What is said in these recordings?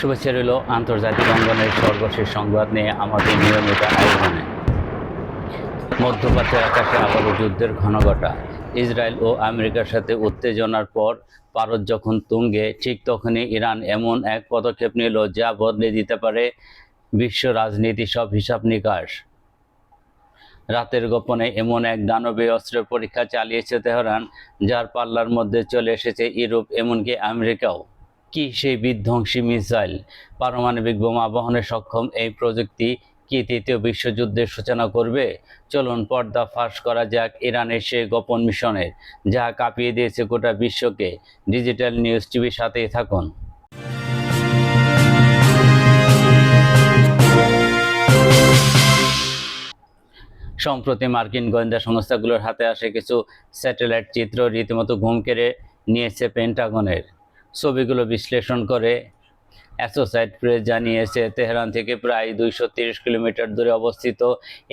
শুভেচ্ছা রইল আন্তর্জাতিক অঙ্গনের সর্বশেষ সংবাদ নিয়ে আমাদের নিয়মিত আয়োজনে। মধ্যপ্রাচ্যের আকাশে আবারও যুদ্ধের ঘনঘটা। ইসরায়েল ও আমেরিকার সাথে উত্তেজনার পর ভারত যখন তুঙ্গে, ঠিক তখনই ইরান এমন এক পদক্ষেপ নিল যা বদলে দিতে পারে বিশ্ব রাজনীতি সব হিসাব নিকাশ। রাতের গোপনে এমন এক দানবীয় অস্ত্রের পরীক্ষা চালিয়েছে তেহরান, যার পাল্লার মধ্যে চলে এসেছে ইউরোপ, এমনকি আমেরিকাও। কি সেই বিধ্বংসী মিসাইল? পারমাণবিক বোমা বহনে সক্ষম এই প্রযুক্তি কি তৃতীয় বিশ্বযুদ্ধের সূচনা করবে? চলুন পর্দা ফাঁস করা যাক ইরানের সেই গোপন মিশনের, যা কাঁপিয়ে দিয়েছে গোটা বিশ্বকে। ডিজিটাল নিউজ টিভির সাথেই থাকুন। সম্প্রতি মার্কিন গোয়েন্দা সংস্থাগুলোর হাতে আসে কিছু স্যাটেলাইট চিত্র, রীতিমতো ঘুম কেড়ে নিয়েছে পেন্টাগনের। ছবিগুলো বিশ্লেষণ করে। অ্যাসোসাইট প্রেস জানিয়েছে, তেহরান থেকে প্রায় দুইশো কিলোমিটার দূরে অবস্থিত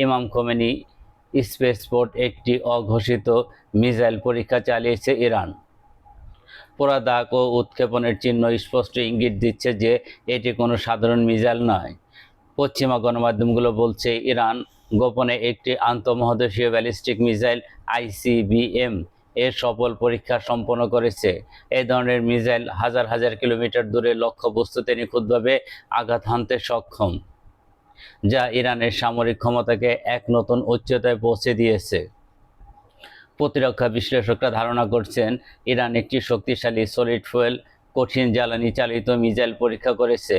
ইমাম খোমেনি স্পেসপোর্ট একটি অঘোষিত মিসাইল পরীক্ষা চালিয়েছে ইরান। পোড়া দাগ ও উৎক্ষেপণের চিহ্ন স্পষ্ট ইঙ্গিত দিচ্ছে যে এটি কোনো সাধারণ মিসাইল নয়। পশ্চিমা গণমাধ্যমগুলো বলছে, ইরান গোপনে একটি আন্তঃমহাদেশীয় ব্যালিস্টিক মিসাইল আইসিবিএম এর সফল পরীক্ষা সম্পন্ন করেছে। এই ধরনের মিসাইল হাজার হাজার কিলোমিটার দূরে লক্ষ্যবস্তুতে নিখুঁতভাবে আঘাত হানতে সক্ষম, যা ইরানের সামরিক ক্ষমতাকে এক নতুন উচ্চতায় পৌঁছে দিয়েছে। প্রতিরক্ষা বিশ্লেষকরা ধারণা করছেন, ইরান একটি শক্তিশালী সলিড ফুয়েল কঠিন জ্বালানি চালিত মিসাইল পরীক্ষা করেছে।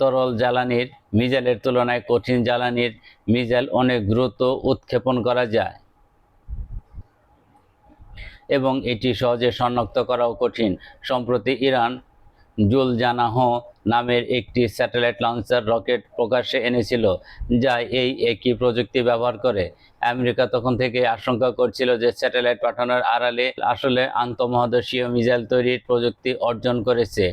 তরল জ্বালানির, মিসাইলের তুলনায় কঠিন জ্বালানির মিসাইল অনেক দ্রুত উৎক্ষেপণ করা যায়। এবং এটি সহজে শনাক্ত করাও কঠিন। সম্প্রতি ইরান জুলজানাহ নামের একটি স্যাটেলাইট লঞ্চার রকেট প্রকাশ্যে এনেছিল, যা এই একই প্রযুক্তি ব্যবহার করে। আমেরিকা তখন থেকে আশঙ্কা করছিল যে স্যাটেলাইট পাঠানোর আড়ালে আসলে আন্তঃমহাদেশীয় মিসাইল তৈরির প্রযুক্তি অর্জন করেছে।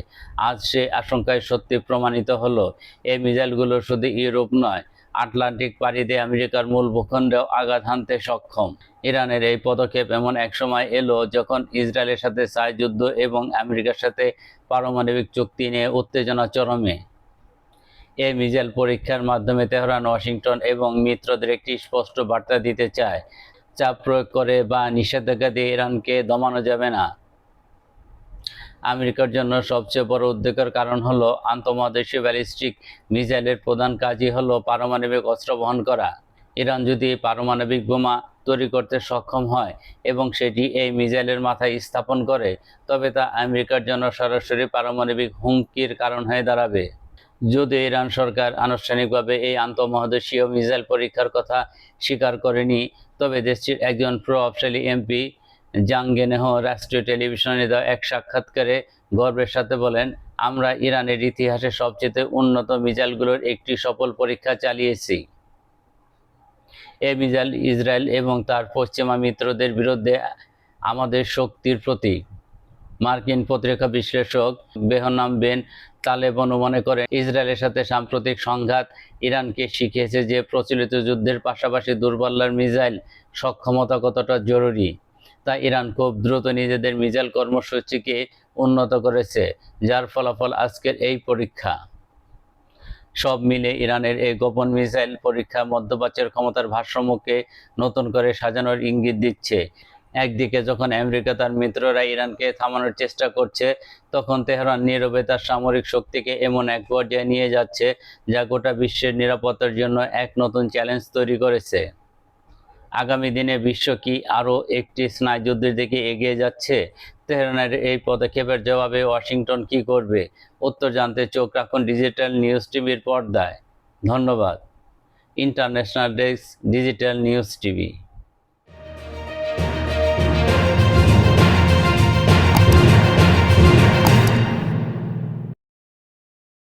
আজ সে আশঙ্কায় সত্যি প্রমাণিত হলো, এই মিসাইলগুলো শুধু ইউরোপ নয় আটলান্টিক পাড়ি দিয়ে আমেরিকার মূল ভূখণ্ডেও আঘাত হানতে সক্ষম। ইরানের এই পদক্ষেপ এমন এক সময় এলো যখন ইসরায়েলের সাথে সাই যুদ্ধ এবং আমেরিকার সাথে পারমাণবিক চুক্তি নিয়ে উত্তেজনা চরমে। এই মিসাইল পরীক্ষার মাধ্যমে তেহরান, ওয়াশিংটন এবং মিত্রদের একটি স্পষ্ট বার্তা দিতে চায়। চাপ প্রয়োগ করে বা নিষেধাজ্ঞা দিয়ে ইরানকে দমানো যাবে না। আমেরিকার জন্য সবচেয়ে বড় উদ্বেগের কারণ হলো আন্তঃমহাদেশীয় ব্যালিস্টিক মিসাইলের প্রধান কাজই হলো পারমাণবিক অস্ত্র বহন করা। ইরান যদি পারমাণবিক বোমা তৈরি করতে সক্ষম হয় এবং সেটি এই মিসাইলের মাথায় স্থাপন করে, তবে তা আমেরিকার জন্য সরাসরি পারমাণবিক হুমকির কারণ হয়ে দাঁড়াবে। যদি ইরান সরকার আনুষ্ঠানিকভাবে এই আন্তঃমহাদেশীয় মিসাইল পরীক্ষার কথা স্বীকার করেনি, তবে দেশটির একজন প্রভাবশালী এমপি জাঙ্গেনেহ রাষ্ট্রীয় টেলিভিশনে দেওয়া এক সাক্ষাৎকারে গর্বের সাথে বলেন, আমরা ইরানের ইতিহাসে সবচেয়ে উন্নত মিজাইলগুলোর একটি সফল পরীক্ষা চালিয়েছি। এ মিজাইল ইসরায়েল এবং তার পশ্চিমা মিত্রদের বিরুদ্ধে আমাদের শক্তির প্রতীক। মার্কিন পত্রিকা বিশ্লেষক বেহনাম বেন তালেবন মনে করেন, ইসরায়েলের সাথে সাম্প্রতিক সংঘাত ইরানকে শিখিয়েছে যে প্রচলিত যুদ্ধের পাশাপাশি দূরপাল্লার মিজাইল সক্ষমতা কতটা জরুরি। তা ইরান খুব দ্রুত নিজেদের মিসাইল কর্মসূচিকে উন্নত করেছে, যার ফলাফল আজকের এই পরীক্ষা। সব মিলে ইরানের এই গোপন মিসাইল পরীক্ষা মধ্যপ্রাচ্যের ক্ষমতার ভারসাম্যকে নতুন করে সাজানোর ইঙ্গিত দিচ্ছে। একদিকে যখন আমেরিকা তার মিত্ররা ইরানকে থামানোর চেষ্টা করছে, তখন তেহরান নীরবে তার সামরিক শক্তিকে এমন এক পর্যায়ে নিয়ে যাচ্ছে, যা গোটা বিশ্বের নিরাপত্তার জন্য এক নতুন চ্যালেঞ্জ তৈরি করেছে। আগামী দিনে বিশ্ব কি আরও একটি স্নায়ুযুদ্ধের দিকে এগিয়ে যাচ্ছে? তেহরানের এই পদক্ষেপের জবাবে ওয়াশিংটন কি করবে? উত্তর জানতে চোখ রাখুন ডিজিটাল নিউজ টিভির পর্দায়। ধন্যবাদ। International desk, digital news TV.